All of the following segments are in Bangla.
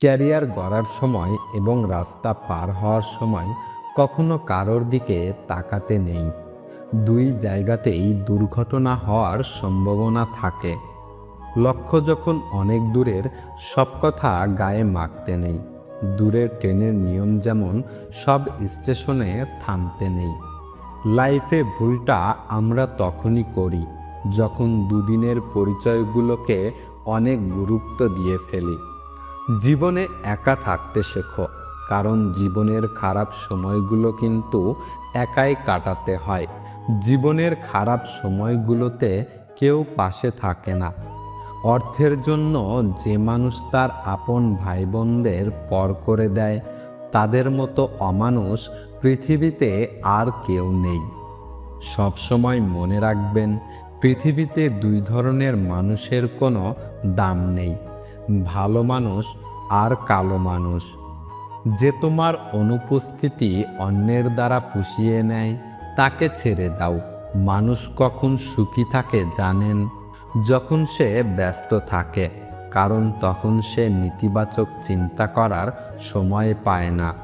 ক্যারিয়ার গড়ার সময় এবং রাস্তা পার হওয়ার সময় কখনো কারোর দিকে তাকাতে নেই। দুই জায়গাতেই দুর্ঘটনা হওয়ার সম্ভাবনা থাকে। লক্ষ্য যখন অনেক দূরের, সব কথা গায়ে মাখতে নেই। দূরের ট্রেনের নিয়ম যেমন, সব স্টেশনে থামতে নেই। লাইফে ভুলটা আমরা তখনই করি, যখন দুদিনের পরিচয়গুলোকে অনেক গুরুত্ব দিয়ে ফেলি। জীবনে একা থাকতে শেখো, কারণ জীবনের খারাপ সময়গুলো কিন্তু একাই কাটাতে হয়। জীবনের খারাপ সময়গুলোতে কেউ পাশে থাকে না। অর্থের জন্য যে মানুষ তার আপন ভাই বোনদের পর করে দেয়, তাদের মতো অমানুষ পৃথিবীতে আর কেউ নেই। সবসময় মনে রাখবেন, পৃথিবীতে দুই ধরনের মানুষের কোনো দাম নেই। ভালো মানুষ আর কালো মানুষ। যে তোমার অনুপস্থিতি অন্যের দ্বারা পুষিয়ে নেয়, তাকে ছেড়ে দাও। মানুষ কখন সুখী থাকে জানেন? যখন সে ব্যস্ত থাকে, কারণ তখন সে নেতিবাচক চিন্তা করার সময় পায় না।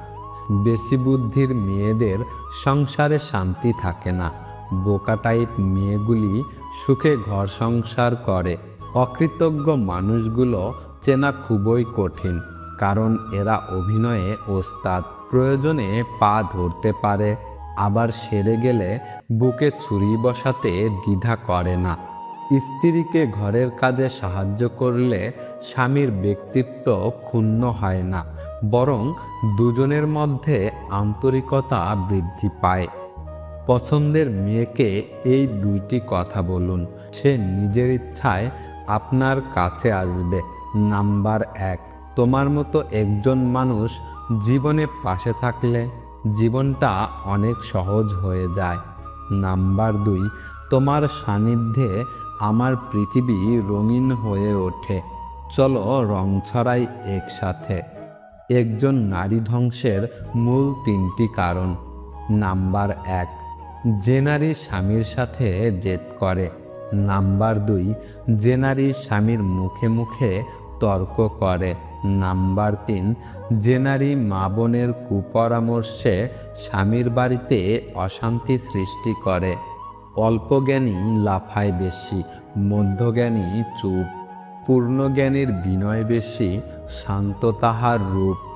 বেশি বুদ্ধির মেয়েদের সংসারে শান্তি থাকে না। বোকা টাইপ মেয়েগুলি সুখে ঘর সংসার করে। অকৃতজ্ঞ মানুষগুলো চেনা খুবই কঠিন, কারণ এরা অভিনয়ে ওস্তাদ। প্রয়োজনে পা ধরতে পারে, আবার সেরে গেলে বুকে ছুরি বসাতে দ্বিধা করে না। স্ত্রীকে ঘরের কাজে সাহায্য করলে স্বামীর ব্যক্তিত্ব ক্ষুণ্ণ হয় না, বরং দুজনের মধ্যে আন্তরিকতা বৃদ্ধি পায়। পছন্দের মেয়েকে এই দুইটি কথা বলুন, সে নিজের ইচ্ছায় আপনার কাছে আসবে। নাম্বার এক, তোমার মতো একজন মানুষ জীবনে পাশে থাকলে জীবনটা অনেক সহজ হয়ে যায়। নাম্বার দুই, তোমার সান্নিধ্যে আমার পৃথিবী রঙিন হয়ে ওঠে। চলো রং ছড়াই একসাথে। একজন নারী ধ্বংসের মূল তিনটি কারণ। নাম্বার এক, যে নারী স্বামীর সাথে জেদ করে। নাম্বার দুই, যে নারী স্বামীর মুখে মুখে তর্ক করে। নাম্বার তিন, জেনারি নারী মা বোনের কুপরামর্শে স্বামীর বাড়িতে অশান্তি সৃষ্টি করে। অল্প জ্ঞানী লাফায় বেশি, মধ্যজ্ঞানী, চুপ। পূর্ণজ্ঞানীর বিনয় বেশি শান্ত তাহার রূপ।